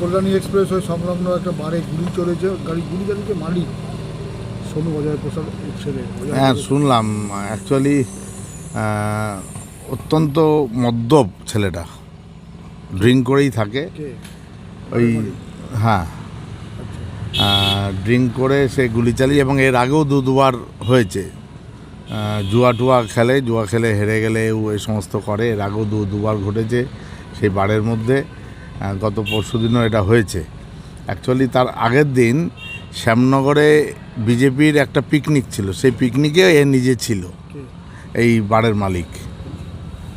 Kalyani express ওই সংলগ্ন একটা বারে গুলি চলেছে গাড়ি গুলি চালিয়েছে মালিক সোনু অজয় প্রসাদ ছেলে হ্যাঁ শুনলাম অ্যাকচুয়ালি অত্যন্ত মদ্যপ ছেলেটা। ড্রিঙ্ক করেই থাকে। ওই হ্যাঁ। ড্রিঙ্ক করে সে গুলি চালিয়ে এবং এর আগেও দু দুবার হয়েছে। জুয়া টুয়া খেলে জুয়া খেলে হেরে গেলে ও এই সমস্ত করে। এর আগেও দু দুবার ঘটেছে সেই বারের মধ্যে। গত পরশু দিনও এটা হয়েছে। অ্যাকচুয়ালি তার আগের দিন শ্যামনগরে বিজেপির একটা পিকনিক ছিল। সেই পিকনিকে এ নিজে ছিল। এই বারের মালিক।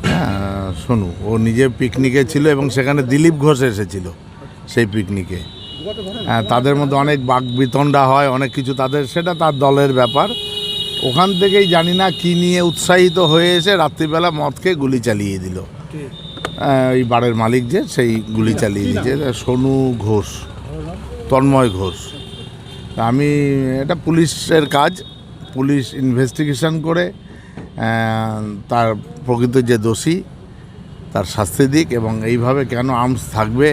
হ্যাঁ শোনু ও নিজে পিকনিকে ছিল এবং সেখানে দিলীপ ঘোষ এসেছিল সেই পিকনিকে? হ্যাঁ, তাদের মধ্যে অনেক বাক বিতণ্ডা হয় অনেক কিছু তাদের সেটা তার দলের ব্যাপার। ওখান থেকেই জানি না কী নিয়ে উৎসাহিত হয়ে এসে রাত্রিবেলা মদ খেয়ে গুলি চালিয়ে দিল। এই বাড়ির মালিক যে সেই গুলি চালিয়ে দিয়েছে। সোনু ঘোষ তন্ময় ঘোষ। আমি এটা পুলিশের কাজ। পুলিশ ইনভেস্টিগেশন করে তার প্রকৃত যে দোষী তার শাস্তি দিক এবং এইভাবে কেন আর্মস থাকবে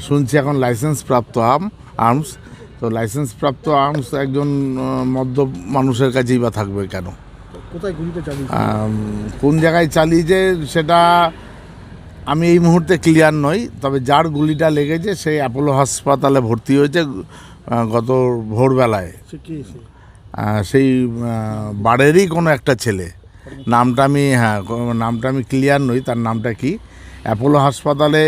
শুনছি এখন লাইসেন্স প্রাপ্ত আর্ম আর্মস তো লাইসেন্স প্রাপ্ত আর্মস একজন আহ, মদ্যপ মানুষের কাছেই বা থাকবে কেন? কোথায় কোন জায়গায় চালিয়েছে সেটা আমি এই মুহূর্তে ক্লিয়ার নই তবে যার গুলিটা লেগেছে সেই অ্যাপোলো হাসপাতালে ভর্তি হয়েছে গত ভোরবেলায়। সে সে? সেই বাড়েরই কোনো একটা ছেলে। নামটা আমি হ্যাঁ নামটা আমি ক্লিয়ার নই তার নামটা কি? অ্যাপোলো হাসপাতালে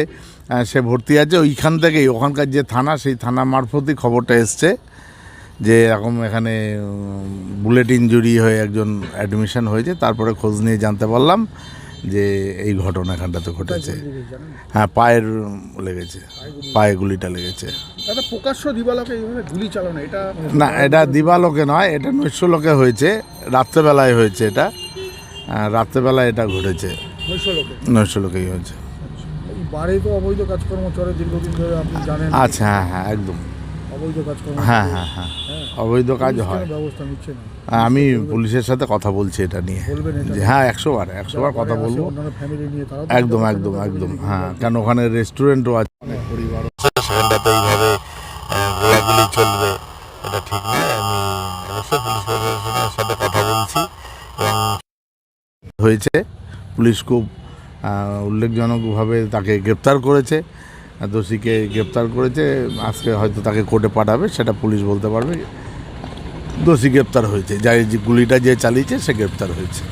সে ভর্তি আছে ওইখান থেকেই ওখানকার যে থানা সেই থানা মারফতই খবরটা এসছে যে এরকম এখানে বুলেট ইঞ্জুরি হয়ে একজন অ্যাডমিশন হয়েছে তারপরে খোঁজ নিয়ে জানতে পারলাম। যে এই ঘটনা এখানটাতে ঘটেছে। হ্যাঁ পায়ের লেগেছে। পায়ে গুলিটা লেগেছে। দাদা প্রকাশ্য দিবালাকে এইভাবে গুলি চালানো এটা না এটা দিবালোকে নয় এটা নৈশলোকে হয়েছে রাত্রেবেলায় হয়েছে এটা। রাত্রেবেলায় এটা ঘটেছে। নৈশ লোকে নৈশলোকেই হয়েছে এই বারে তো অবৈধ কাজকর্ম চলে দীর্ঘদিন ধরে আপনি জানেন। আচ্ছা হ্যাঁ হ্যাঁ একদম। অবৈধ কাজকর্ম হ্যাঁ। হ্যাঁ হ্যাঁ। হ্যাঁ। অবৈধ কাজ হয়? ব্যবস্থা নিচ্ছে না? আমি পুলিশের সাথে কথা বলছি এটা নিয়ে। যে হ্যাঁ একশো বার একশো বার কথা বলব। একদম একদম একদম হ্যাঁ কেন ওখানে রেস্টুরেন্টও আছে? পরিবার সেখানটাতে এইভাবে গোলাগুলি চলবে এটা ঠিক নয় আমি অবশ্যই পুলিশ প্রশাসনের সাথে কথা বলছি। এবং হয়েছে। পুলিশ খুব উল্লেখজনকভাবে তাকে গ্রেপ্তার করেছে। দোষীকে গ্রেপ্তার করেছে, আজকে হয়তো তাকে কোর্টে পাঠাবে, সেটা পুলিশ বলতে পারবে। দোষী গ্রেপ্তার হয়েছে, যাই গুলিটা যে চালিয়েছে, সে গ্রেপ্তার হয়েছে।